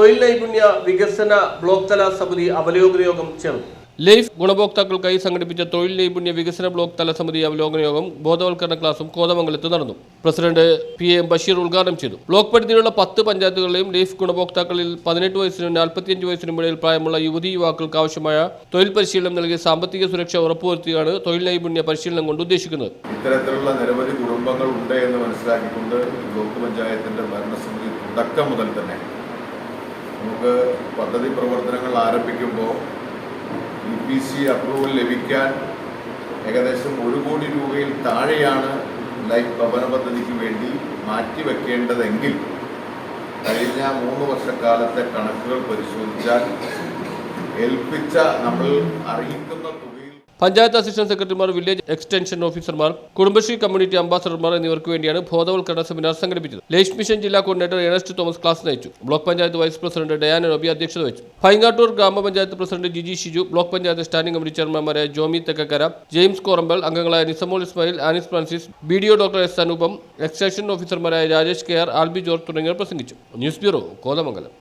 തൊഴിൽ നൈപുണ്യ വികസന ബ്ലോക്ക് തല സമിതി അവലോകന യോഗം ചേർന്നു. ലൈഫ് ഗുണഭോക്താക്കൾക്കായി സംഘടിപ്പിച്ച തൊഴിൽ നൈപുണ്യ വികസന ബ്ലോക്ക് തല സമിതി അവലോകന യോഗം ബോധവൽക്കരണ ക്ലാസും കോതമംഗലത്ത് നടന്നു. പ്രസിഡന്റ് പി എം ബഷീർ ഉദ്ഘാടനം ചെയ്തു. ബ്ലോക്ക് പരിധിയിലുള്ള പത്ത് പഞ്ചായത്തുകളിലെയും ലൈഫ് ഗുണഭോക്താക്കളിൽ പതിനെട്ട് വയസ്സിനും നാൽപ്പത്തിയഞ്ച് വയസ്സിനും ഇടയിൽ പ്രായമുള്ള യുവതി യുവാക്കൾക്ക് ആവശ്യമായ തൊഴിൽ പരിശീലനം നൽകി സാമ്പത്തിക സുരക്ഷ ഉറപ്പുവരുത്തിയാണ് തൊഴിൽ നൈപുണ്യ പരിശീലനം കൊണ്ട് ഉദ്ദേശിക്കുന്നത്. ഇത്തരത്തിലുള്ള നിരവധി കുടുംബങ്ങൾ ഉണ്ട് എന്ന് മനസ്സിലാക്കിക്കൊണ്ട് ബ്ലോക്ക് പഞ്ചായത്തിന്റെ ഭരണസമിതി തുടക്കം മുതൽ തന്നെ നമുക്ക് പദ്ധതി പ്രവർത്തനങ്ങൾ ആരംഭിക്കുമ്പോൾ ഇ പി സി അപ്രൂവൽ ലഭിക്കാൻ ഏകദേശം ഒരു കോടി രൂപയിൽ താഴെയാണ് ലൈഫ് ഭവന പദ്ധതിക്ക് വേണ്ടി മാറ്റിവെക്കേണ്ടതെങ്കിൽ കഴിഞ്ഞ മൂന്ന് വർഷക്കാലത്തെ കണക്കുകൾ പരിശോധിച്ചാൽ ഏൽപ്പിച്ച നമ്മൾ അർഹിക്കുന്ന പഞ്ചായത്ത് അസിസ്റ്റന്റ് സെക്രട്ടറിമാർ വില്ലേജ് എക്സ്റ്റൻഷൻ ഓഫീസർമാർ കുടുംബശ്രീ കമ്മ്യൂണിറ്റി അംബാസഡർമാർ എന്നിവർക്ക് വേണ്ടിയാണ് ബോധവൽക്കരണ സെമിനാർ സംഘടിപ്പിച്ചത്. ലൈഫ് മിഷൻ ജില്ലാ കോർഡിനേറ്റർ ഏണസ്റ്റ് തോമസ് ക്ലാസ് നയിച്ചു. Block panchayat vice president Diana Robi അധ്യക്ഷത വഹിച്ചു. പൈങ്ങാട്ടൂർ ഗ്രാമപഞ്ചായത്ത് president Jiji Shiju block panchayat standing committee ചെയർമാൻമാരായ Jomy Thekkekkara James Korambal അംഗങ്ങളായ Nisamol Ismail Anis Francis B D O doctor S Anupam extension ഓഫീസർമാരായ Rajesh K R Alby George തുടങ്ങിയവർ പ്രസംഗിച്ചു. News bureau Kothamangalam.